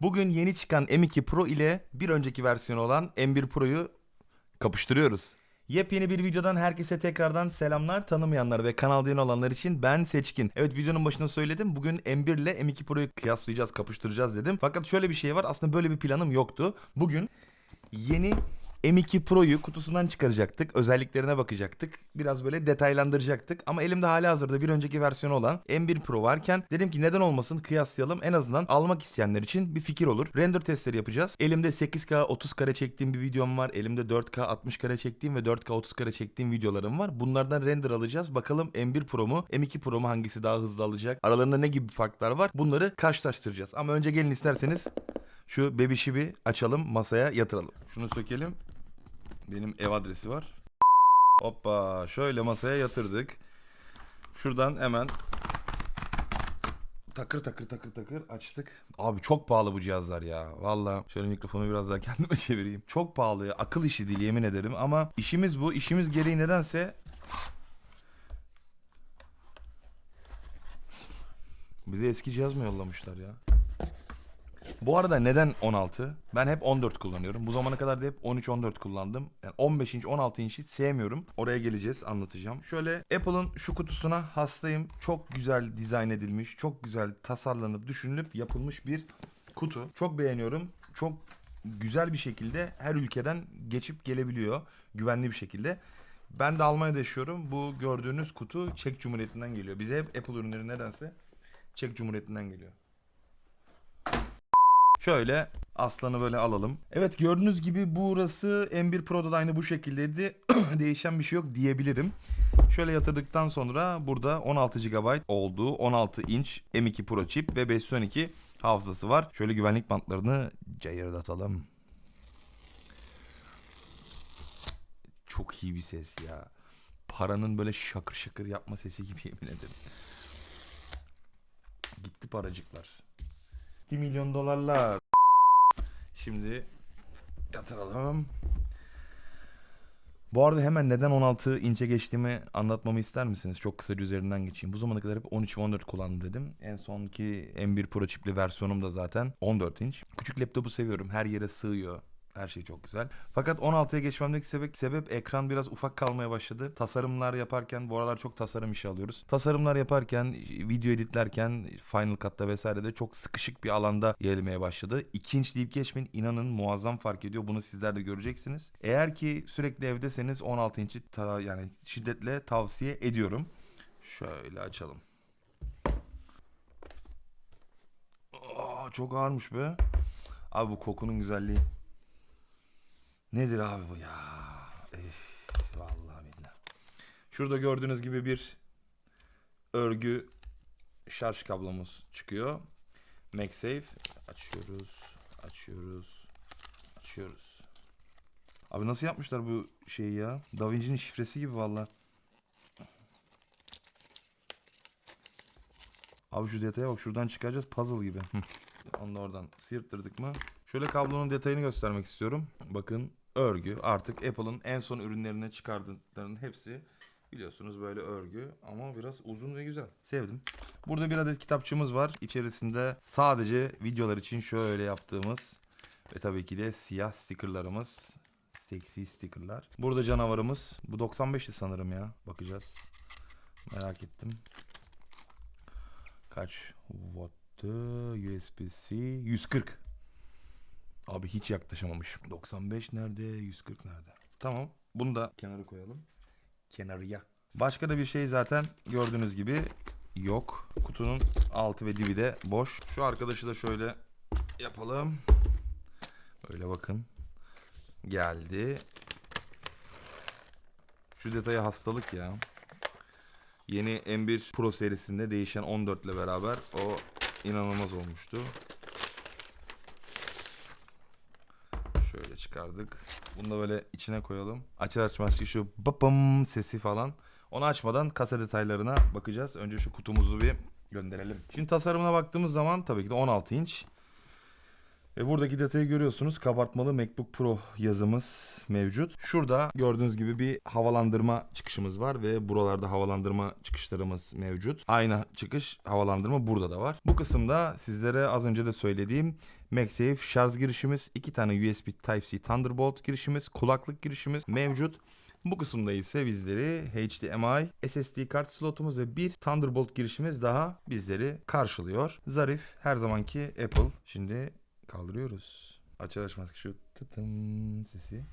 Bugün yeni çıkan M2 Pro ile bir önceki versiyonu olan M1 Pro'yu kapıştırıyoruz. Yepyeni bir videodan herkese tekrardan selamlar. Tanımayanlar ve kanalda yeni olanlar için ben Seçkin. Evet videonun başında söyledim. Bugün M1 ile M2 Pro'yu kıyaslayacağız, kapıştıracağız dedim. Fakat şöyle bir şey var. Aslında böyle bir planım yoktu. Bugün yeni M2 Pro'yu kutusundan çıkaracaktık. Özelliklerine bakacaktık. Biraz böyle detaylandıracaktık. Ama elimde hali hazırda bir önceki versiyonu olan M1 Pro varken dedim ki neden olmasın kıyaslayalım. En azından almak isteyenler için bir fikir olur. Render testleri yapacağız. Elimde 8K 30 kare çektiğim bir videom var. Elimde 4K 60 kare çektiğim ve 4K 30 kare çektiğim videolarım var. Bunlardan render alacağız. Bakalım M1 Pro mu M2 Pro mu hangisi daha hızlı alacak? Aralarında ne gibi farklar var? Bunları karşılaştıracağız. Ama önce gelin isterseniz şu bebişi bir açalım masaya yatıralım. Şunu sökelim. Benim ev adresi var. Hoppa şöyle masaya yatırdık. Şuradan hemen takır takır takır takır açtık. Abi çok pahalı bu cihazlar ya. Valla şöyle mikrofonu biraz daha kendime çevireyim. Çok pahalı. Akıl işi değil yemin ederim ama işimiz bu. İşimiz gereği nedense bize eski cihaz mı yollamışlar ya? Bu arada neden 16? Ben hep 14 kullanıyorum. Bu zamana kadar da hep 13-14 kullandım. Yani 15 inç 16 inç'i sevmiyorum. Oraya geleceğiz anlatacağım. Şöyle Apple'ın şu kutusuna hastayım. Çok güzel dizayn edilmiş. Çok güzel tasarlanıp düşünülüp yapılmış bir kutu. Çok beğeniyorum. Çok güzel bir şekilde her ülkeden geçip gelebiliyor. Güvenli bir şekilde. Ben de Almanya'da yaşıyorum. Bu gördüğünüz kutu Çek Cumhuriyeti'nden geliyor. Bize hep Apple ürünleri nedense Çek Cumhuriyeti'nden geliyor. Şöyle aslanı böyle alalım. Evet gördüğünüz gibi burası M1 Pro'da da aynı bu şekildeydi. Değişen bir şey yok diyebilirim. Şöyle yatırdıktan sonra burada 16 GB olduğu 16 inç M2 Pro çip ve 512 hafızası var. Şöyle güvenlik bantlarını cayırdatalım. Çok iyi bir ses ya. Paranın böyle şakır şakır yapma sesi gibi yemin ederim. Gitti paracıklar. 1 milyon dolarlar. Şimdi yatıralım. Bu arada hemen neden 16 inçe geçtiğimi anlatmamı ister misiniz? Çok kısaca üzerinden geçeyim. Bu zamana kadar hep 13 ve 14 kullandım dedim. En sonki M1 Pro çipli versiyonum da zaten 14 inç. Küçük laptopu seviyorum. Her yere sığıyor. Her şey çok güzel. Fakat 16'ya geçmemdeki sebep, sebep ekran biraz ufak kalmaya başladı. Tasarımlar yaparken bu aralar çok tasarım işi alıyoruz. Tasarımlar yaparken, video editlerken, Final Cut'ta vesairede çok sıkışık bir alanda yayılmaya başladı. 2 inç deyip geçmeyin inanın muazzam fark ediyor. Bunu sizler de göreceksiniz. Eğer ki sürekli evdeseniz 16 inç'i ta- yani şiddetle tavsiye ediyorum. Şöyle açalım. Aa, çok ağırmış be. Abi bu kokunun güzelliği. Nedir abi bu ya? Ef, vallahi billahi. Şurada gördüğünüz gibi bir örgü şarj kablomuz çıkıyor. MagSafe açıyoruz, açıyoruz, açıyoruz. Abi nasıl yapmışlar bu şeyi ya? Da Vinci'nin şifresi gibi vallahi. Abi şu detaya bak şuradan çıkaracağız puzzle gibi. Onu da oradan sıyırttırdık mı? Şöyle kablonun detayını göstermek istiyorum. Bakın örgü artık Apple'ın en son ürünlerine çıkardıklarının hepsi biliyorsunuz böyle örgü ama biraz uzun ve güzel. Sevdim. Burada bir adet kitapçığımız var. İçerisinde sadece videolar için şöyle yaptığımız ve tabii ki de siyah stickerlarımız. Seksi stickerlar. Burada canavarımız. Bu 95'ti sanırım ya. Bakacağız. Merak ettim. Kaç watt'tı? USB-C 140. Abi hiç yaklaşamamış. 95 nerede? 140 nerede? Tamam. Bunu da kenara koyalım. Kenarıya. Başka da bir şey zaten gördüğünüz gibi yok. Kutunun altı ve dibi de boş. Şu arkadaşı da şöyle yapalım. Böyle bakın. Geldi. Şu detaya hastalık ya. Yeni M1 Pro serisinde değişen 14 ile beraber o inanılmaz olmuştu. Şöyle çıkardık. Bunu da böyle içine koyalım. Açar açmaz ki şu babam sesi falan. Onu açmadan kasa detaylarına bakacağız. Önce şu kutumuzu bir gönderelim. Şimdi tasarımına baktığımız zaman tabii ki de 16 inç. Ve buradaki detayı görüyorsunuz. Kabartmalı MacBook Pro yazımız mevcut. Şurada gördüğünüz gibi bir havalandırma çıkışımız var ve buralarda havalandırma çıkışlarımız mevcut. Aynı çıkış havalandırma burada da var. Bu kısımda sizlere az önce de söylediğim MagSafe şarj girişimiz, iki tane USB Type-C Thunderbolt girişimiz, kulaklık girişimiz mevcut. Bu kısımda ise bizleri HDMI, SSD kart slotumuz ve bir Thunderbolt girişimiz daha bizleri karşılıyor. Zarif her zamanki Apple. Şimdi kaldırıyoruz. Açar açmaz ki şu tıtım sesi.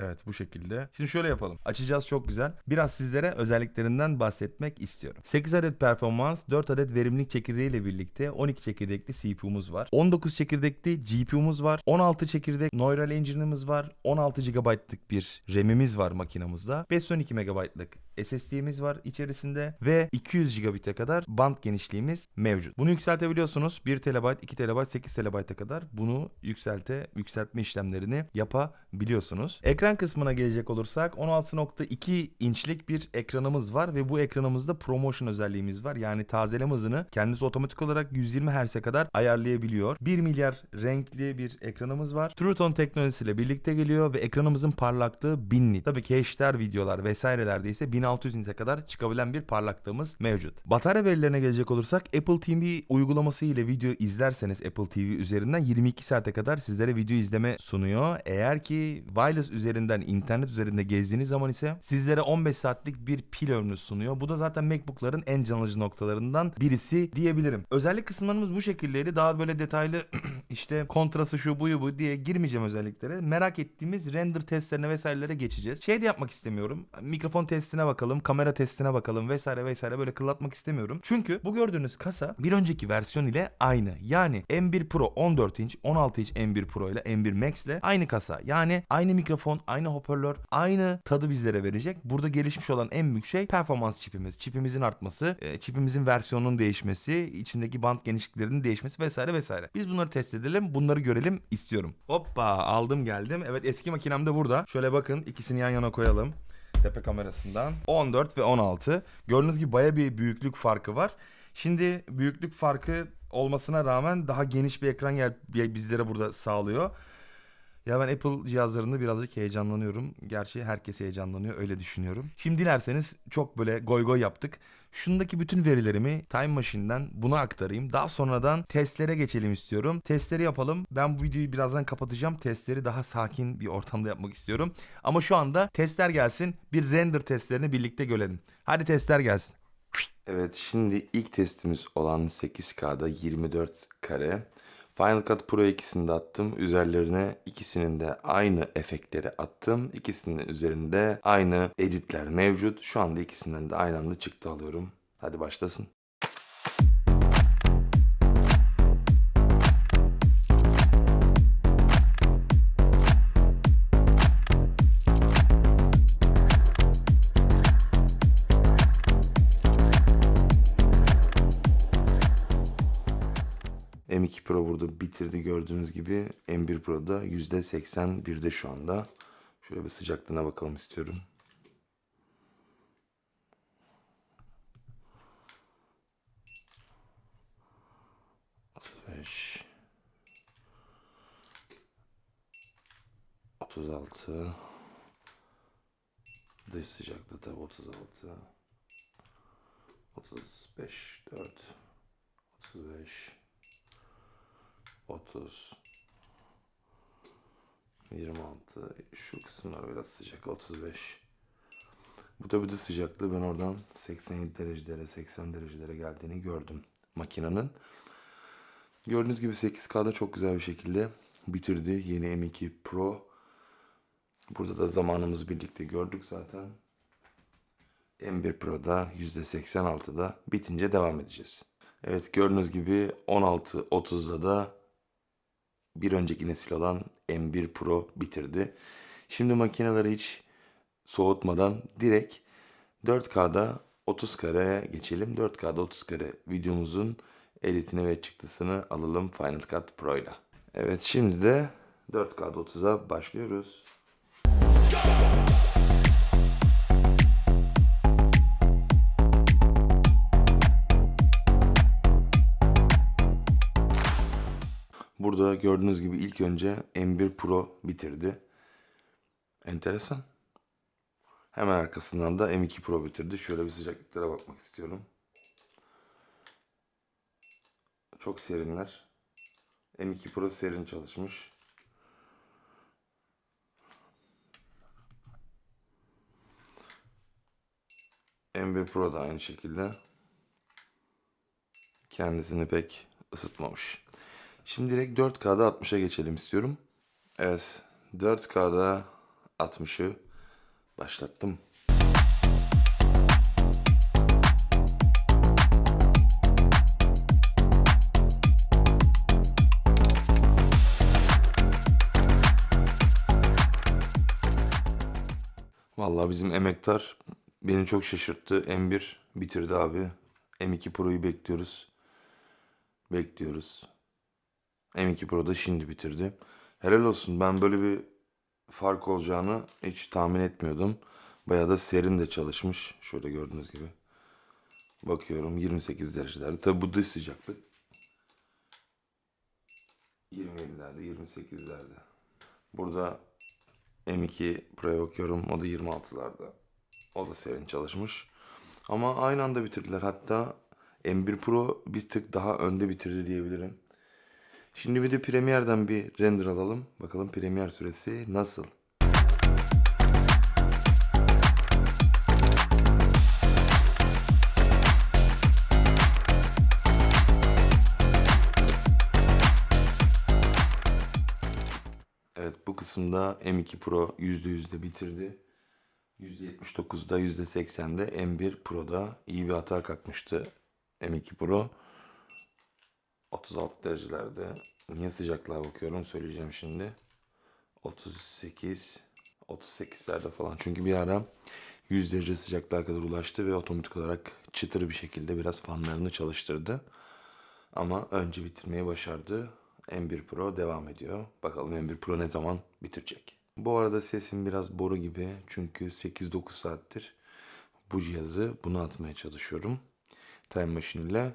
Evet bu şekilde. Şimdi şöyle yapalım. Açacağız çok güzel. Biraz sizlere özelliklerinden bahsetmek istiyorum. 8 adet performans, 4 adet verimlilik çekirdeği ile birlikte 12 çekirdekli CPU'muz var. 19 çekirdekli GPU'muz var. 16 çekirdek Neural Engine'imiz var. 16 GB'lık bir RAM'imiz var makinamızda. 512 MB'lık SSD'miz var içerisinde ve 200 GB'e kadar band genişliğimiz mevcut. Bunu yükseltebiliyorsunuz. 1 TB, 2 TB, 8 TB'e kadar bunu yükselte, yükseltme işlemlerini yapabiliyorsunuz. Ekran kısmına gelecek olursak 16.2 inçlik bir ekranımız var ve bu ekranımızda ProMotion özelliğimiz var. Yani tazeleme hızını kendisi otomatik olarak 120 Hz'e kadar ayarlayabiliyor. 1 milyar renkli bir ekranımız var. True Tone teknolojisiyle birlikte geliyor ve ekranımızın parlaklığı 1000 nit. Tabii ki HDR videolar vesairelerde ise 1600 nite kadar çıkabilen bir parlaklığımız mevcut. Batarya verilerine gelecek olursak Apple TV uygulaması ile video izlerseniz Apple TV üzerinden 22 saate kadar sizlere video izleme sunuyor. Eğer ki wireless üzerinden internet üzerinde gezdiğiniz zaman ise sizlere 15 saatlik bir pil ömrü sunuyor. Bu da zaten MacBook'ların en can alıcı noktalarından birisi diyebilirim. Özellik kısımlarımız bu şekildeydi. Daha böyle detaylı işte kontrası şu buyu bu diye girmeyeceğim özelliklere. Merak ettiğimiz render testlerine vesairelere geçeceğiz. Şey de yapmak istemiyorum. Mikrofon testine bakalım, kamera testine bakalım vesaire vesaire böyle kıllatmak istemiyorum. Çünkü bu gördüğünüz kasa bir önceki versiyon ile aynı. Yani M1 Pro 14 inç, 16 inç M1 Pro ile M1 Max ile aynı kasa. Yani aynı mikrofon, aynı hoparlör, aynı tadı bizlere verecek. Burada gelişmiş olan en büyük şey performans çipimiz. Çipimizin artması, e, çipimizin versiyonunun değişmesi, içindeki band genişliklerinin değişmesi vesaire vesaire. Biz bunları test edelim, bunları görelim istiyorum. Hoppa aldım geldim. Evet eski makinem de burada. Şöyle bakın ikisini yan yana koyalım tepe kamerasından 14 ve 16. Gördüğünüz gibi baya bir büyüklük farkı var. Şimdi büyüklük farkı olmasına rağmen daha geniş bir ekran yer bizlere burada sağlıyor. Ya ben Apple cihazlarında birazcık heyecanlanıyorum. Gerçi herkes heyecanlanıyor öyle düşünüyorum. Şimdi dilerseniz çok böyle goy goy yaptık. Şundaki bütün verilerimi Time Machine'den buna aktarayım. Daha sonradan testlere geçelim istiyorum. Testleri yapalım. Ben bu videoyu birazdan kapatacağım. Testleri daha sakin bir ortamda yapmak istiyorum. Ama şu anda testler gelsin. Bir render testlerini birlikte görelim. Hadi testler gelsin. Evet şimdi ilk testimiz olan 8K'da 24 kare. Final Cut Pro ikisini de attım. Üzerlerine ikisinin de aynı efektleri attım. İkisinin üzerinde aynı editler mevcut. Şu anda ikisinden de aynı anda çıktı alıyorum. Hadi başlasın. Bitirdi gördüğünüz gibi. M1 Pro'da %81'de şu anda. Şöyle bir sıcaklığına bakalım istiyorum. Beş. 36 Dış sıcaklığı tabi 36 35 4 35 30 26 şu kısımlar biraz sıcak. 35 bu tabi de sıcaklığı ben oradan 87 derecelere 80 derecelere geldiğini gördüm makinenin. Gördüğünüz gibi 8K'da çok güzel bir şekilde bitirdi yeni M2 Pro. Burada da zamanımızı birlikte gördük zaten. M1 Pro'da %86'da bitince devam edeceğiz. Evet gördüğünüz gibi 16.30'da da bir önceki nesil olan M1 Pro bitirdi. Şimdi makineleri hiç soğutmadan direkt 4K'da 30 kareye geçelim. 4K'da 30 kare videomuzun editini ve çıktısını alalım Final Cut Pro ile. Evet şimdi de 4K'da 30'a başlıyoruz. Burada gördüğünüz gibi ilk önce M1 Pro bitirdi. Enteresan. Hemen arkasından da M2 Pro bitirdi. Şöyle bir sıcaklıklara bakmak istiyorum. Çok serinler. M2 Pro serin çalışmış. M1 Pro da aynı şekilde. Kendisini pek ısıtmamış. Şimdi direkt 4K'da 60'a geçelim istiyorum. Evet, 4K'da 60'ı başlattım. Vallahi bizim emektar beni çok şaşırttı. M1 bitirdi abi. M2 Pro'yu bekliyoruz. Bekliyoruz. M2 Pro da şimdi bitirdi. Helal olsun. Ben böyle bir fark olacağını hiç tahmin etmiyordum. Bayağı da serin de çalışmış. Şöyle gördüğünüz gibi. Bakıyorum 28 derecelerde. Tabi bu dış sıcaklık. 27'lerde, 28'lerde. Burada M2 Pro'ya bakıyorum. O da 26'larda. O da serin çalışmış. Ama aynı anda bitirdiler. Hatta M1 Pro bir tık daha önde bitirdi diyebilirim. Şimdi bir de Premiere'den bir render alalım. Bakalım Premiere süresi nasıl? Evet bu kısımda M2 Pro %100'de bitirdi. %79'da %80'de M1 Pro'da iyi bir hata kalkmıştı. M2 Pro 36 derecelerde. Niye sıcaklığa bakıyorum söyleyeceğim şimdi. 38 38'lerde falan. Çünkü bir ara 100 derece sıcaklığa kadar ulaştı ve otomatik olarak çıtır bir şekilde biraz fanlarını çalıştırdı. Ama önce bitirmeyi başardı. M1 Pro devam ediyor. Bakalım M1 Pro ne zaman bitirecek. Bu arada sesim biraz boru gibi. Çünkü 8-9 saattir bu cihazı bunu atmaya çalışıyorum. Time Machine ile.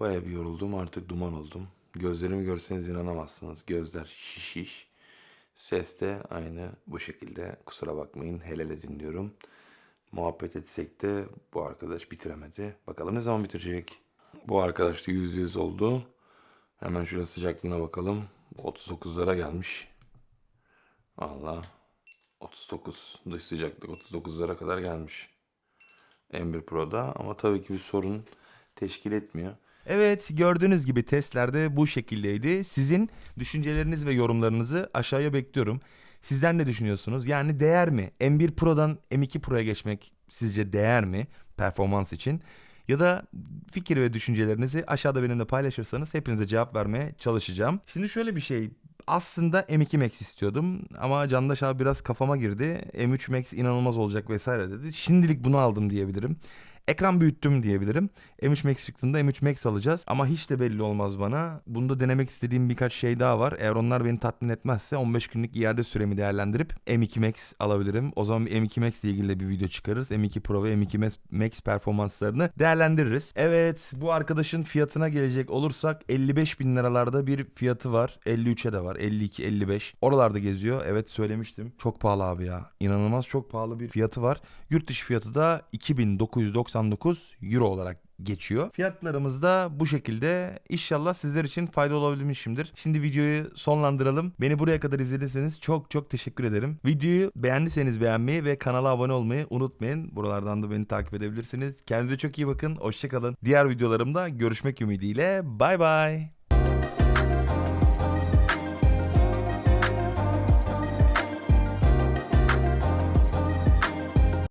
Baya bir yoruldum. Artık duman oldum. Gözlerimi görseniz inanamazsınız. Gözler şişiş. Ses de aynı bu şekilde. Kusura bakmayın. Helele dinliyorum. Muhabbet etsek de bu arkadaş bitiremedi. Bakalım ne zaman bitirecek? Bu arkadaş da %100 oldu. Hemen şöyle sıcaklığına bakalım. 39'lara gelmiş. Allah. 39 dış sıcaklık 39'lara kadar gelmiş. M1 Pro'da ama tabii ki bir sorun teşkil etmiyor. Evet gördüğünüz gibi testlerde bu şekildeydi. Sizin düşünceleriniz ve yorumlarınızı aşağıya bekliyorum. Sizler ne düşünüyorsunuz? Yani değer mi? M1 Pro'dan M2 Pro'ya geçmek sizce değer mi performans için? Ya da fikir ve düşüncelerinizi aşağıda benimle paylaşırsanız hepinize cevap vermeye çalışacağım. Şimdi şöyle bir şey. Aslında M2 Max istiyordum ama Candaş abi biraz kafama girdi. M3 Max inanılmaz olacak vesaire dedi. Şimdilik bunu aldım diyebilirim. Ekran büyüttüm diyebilirim. M3 Max çıktığında M3 Max alacağız ama hiç de belli olmaz bana. Bunda denemek istediğim birkaç şey daha var. Eğer onlar beni tatmin etmezse 15 günlük iade süremi değerlendirip M2 Max alabilirim. O zaman M2 Max ile ilgili de bir video çıkarırız. M2 Pro ve M2 Max- performanslarını değerlendiririz. Evet bu arkadaşın fiyatına gelecek olursak 55 bin liralarda bir fiyatı var. 53'e de var. 52, 55. Oralarda geziyor. Evet söylemiştim. Çok pahalı abi ya. İnanılmaz çok pahalı bir fiyatı var. Yurt dışı fiyatı da 2999 euro olarak geçiyor. Fiyatlarımız da bu şekilde. İnşallah sizler için fayda olabilmişimdir. Şimdi videoyu sonlandıralım. Beni buraya kadar izlediyseniz çok çok teşekkür ederim. Videoyu beğendiyseniz beğenmeyi ve kanala abone olmayı unutmayın. Buralardan da beni takip edebilirsiniz. Kendinize çok iyi bakın. Hoşçakalın. Diğer videolarımda görüşmek ümidiyle. Bay bay.